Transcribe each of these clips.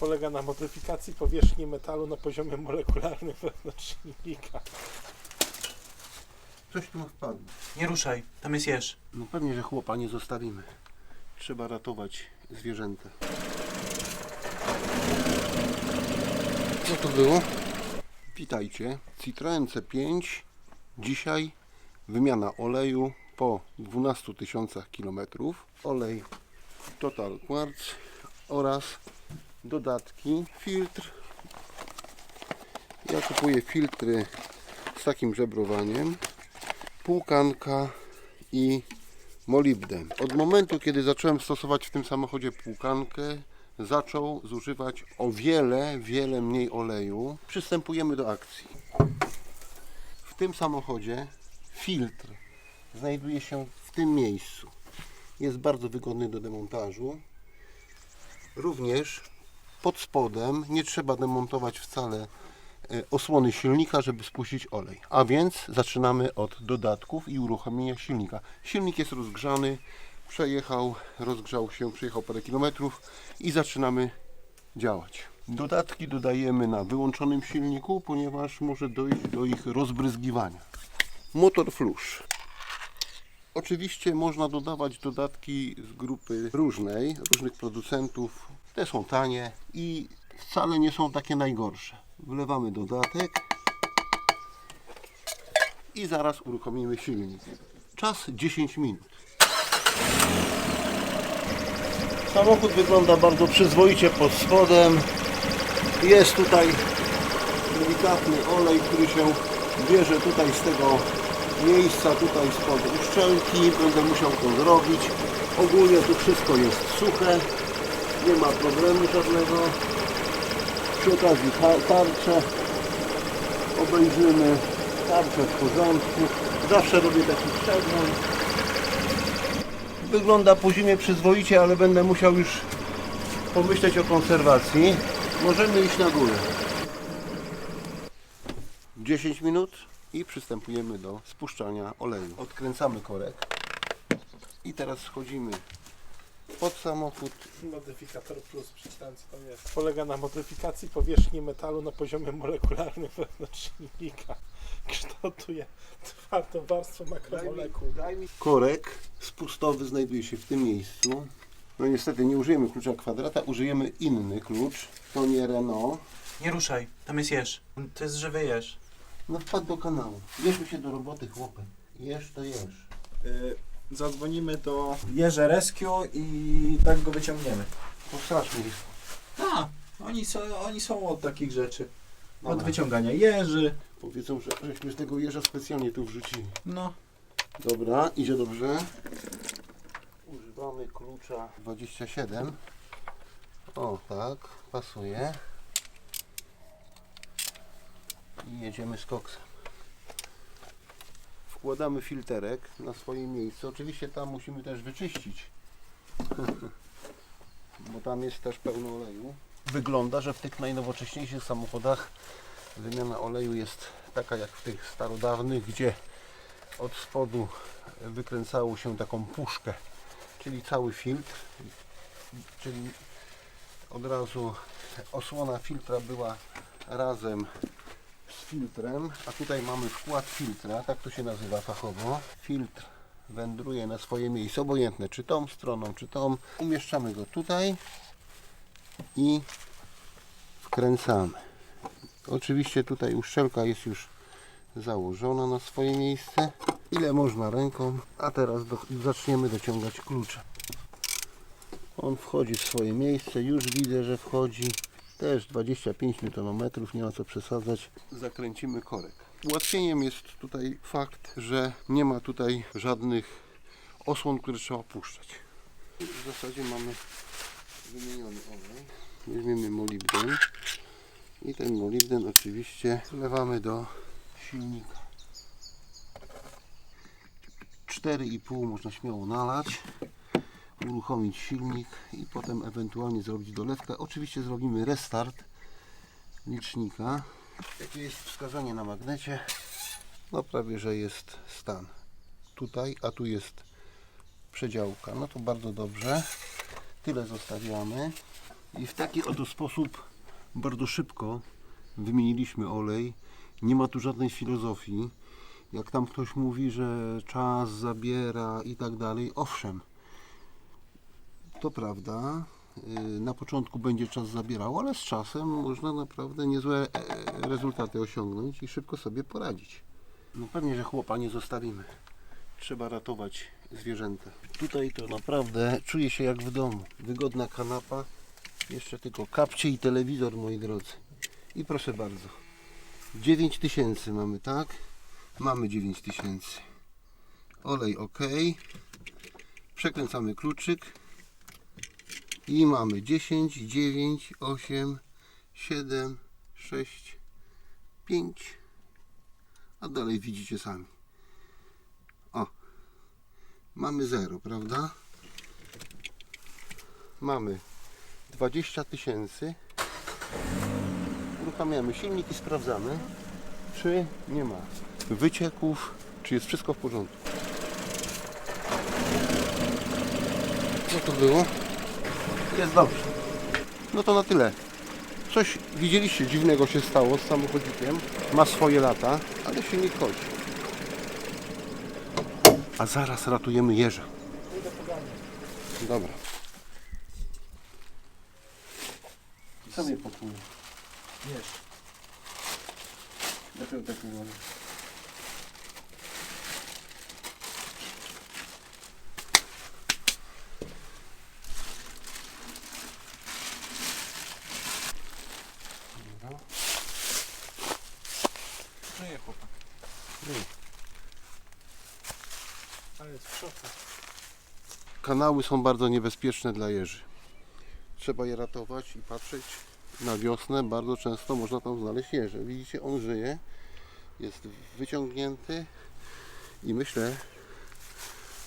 polega na modyfikacji powierzchni metalu na poziomie molekularnym wewnątrz silnika. Coś tu wpadło. Nie ruszaj, tam jest jeż. No pewnie, że chłopa nie zostawimy. Trzeba ratować zwierzęta. Co to było? Witajcie. Citroen C5. Dzisiaj wymiana oleju po 12 tysiącach kilometrów. Olej Total Quartz oraz dodatki, filtr. Ja kupuję filtry z takim żebrowaniem. Półkanka i molibden. Od momentu, kiedy zacząłem stosować w tym samochodzie półkankę, zaczął zużywać o wiele, wiele mniej oleju. Przystępujemy do akcji. W tym samochodzie filtr znajduje się w tym miejscu. Jest bardzo wygodny do demontażu. Również pod spodem nie trzeba demontować wcale e, osłony silnika, żeby spuścić olej. A więc zaczynamy od dodatków i uruchomienia silnika. Silnik jest rozgrzany, przejechał, rozgrzał się, przejechał parę kilometrów i zaczynamy działać. Dodatki dodajemy na wyłączonym silniku, ponieważ może dojść do ich rozbryzgiwania. Motor flush. Oczywiście można dodawać dodatki z grupy różnej, różnych producentów. Te są tanie i wcale nie są takie najgorsze. Wlewamy dodatek i zaraz uruchomimy silnik. Czas 10 minut. Samochód wygląda bardzo przyzwoicie pod spodem. Jest tutaj delikatny olej, który się bierze tutaj z tego miejsca, tutaj spod uszczelki. Będę musiał to zrobić. Ogólnie tu wszystko jest suche. Nie ma problemu żadnego. Przy okazji ta- tarczę obejrzymy. Tarczę w porządku. Zawsze robię taki przegląd. Wygląda po zimie przyzwoicie, ale będę musiał już pomyśleć o konserwacji. Możemy iść na górę. 10 minut i przystępujemy do spuszczania oleju. Odkręcamy korek i teraz schodzimy pod samochód. Modyfikator plus, przeczytałem co tam jest. Polega na modyfikacji powierzchni metalu na poziomie molekularnym wewnątrz silnika. Kształtuje twardą warstwę makromolekuł. Korek spustowy znajduje się w tym miejscu. No niestety nie użyjemy klucza kwadrata, użyjemy inny klucz. To nie Renault. Nie ruszaj, tam jest jeż. To jest żywy jeż. No wpadł do kanału. Bierzmy się do roboty, chłopy. Jesz to jesz. Y, Zadzwonimy do Jeże Rescue i tak go wyciągniemy. Postraszmy ich. Tak, oni są, oni są od takich rzeczy. Od Dobra. wyciągania jeży. Powiedzą, że żeśmy z tego jeża specjalnie tu wrzucili. No, Dobra, idzie dobrze. Używamy klucza 27. O, tak, pasuje. I jedziemy z koksem. Wkładamy filterek na swoje miejsce. Oczywiście tam musimy też wyczyścić. Bo tam jest też pełno oleju. Wygląda, że w tych najnowocześniejszych samochodach wymiana oleju jest taka jak w tych starodawnych, gdzie od spodu wykręcało się taką puszkę, czyli cały filtr, czyli od razu osłona filtra była razem filtrem, a tutaj mamy wkład filtra, tak to się nazywa fachowo. Filtr wędruje na swoje miejsce, obojętne czy tą stroną, czy tą. Umieszczamy go tutaj i wkręcamy. Oczywiście tutaj uszczelka jest już założona na swoje miejsce. Ile można ręką, a teraz do, zaczniemy dociągać klucze. On wchodzi w swoje miejsce, już widzę, że wchodzi. Też 25 Nm, nie ma co przesadzać. Zakręcimy korek. Ułatwieniem jest tutaj fakt, że nie ma tutaj żadnych osłon, które trzeba puszczać. W zasadzie mamy wymieniony olej. Weźmiemy molibden i ten molibden oczywiście wlewamy do silnika. 4,5 można śmiało nalać, uruchomić silnik i potem ewentualnie zrobić dolewkę. Oczywiście zrobimy restart licznika. Jakie jest wskazanie na magnecie? No prawie, że jest stan tutaj, a tu jest przedziałka. No to bardzo dobrze. Tyle zostawiamy. I w taki oto sposób bardzo szybko wymieniliśmy olej. Nie ma tu żadnej filozofii. Jak tam ktoś mówi, że czas zabiera i tak dalej, owszem, to prawda. Yy, Na początku będzie czas zabierał, ale z czasem można naprawdę niezłe e, rezultaty osiągnąć i szybko sobie poradzić. No pewnie, że chłopa nie zostawimy. Trzeba ratować zwierzęta. Tutaj to naprawdę czuję się jak w domu. Wygodna kanapa, jeszcze tylko kapcie i telewizor, moi drodzy. I proszę bardzo. 9 tysięcy mamy, tak? Mamy 9 tysięcy. Olej ok. Przekręcamy kluczyk. I mamy 10, 9, 8, 7, 6, 5. A dalej widzicie sami. O. Mamy 0, prawda? Mamy 20 tysięcy. Uruchamiamy silnik i sprawdzamy, czy nie ma wycieków, czy jest wszystko w porządku. Co to było? Jest dobrze. No to na tyle. Coś widzieliście dziwnego się stało z samochodzikiem. Ma swoje lata, ale silnik chodzi. A zaraz ratujemy jeża. Dobra. Co mnie popłynie? Wiesz. Dlaczego tak mówię? Żyje chłopak. Ale jest w szoku. Kanały są bardzo niebezpieczne dla jeży. Trzeba je ratować i patrzeć na wiosnę. Bardzo często można tam znaleźć jeże. Widzicie, on żyje, jest wyciągnięty i myślę,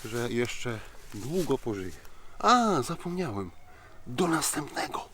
że jeszcze długo pożyje. A, zapomniałem. Do następnego.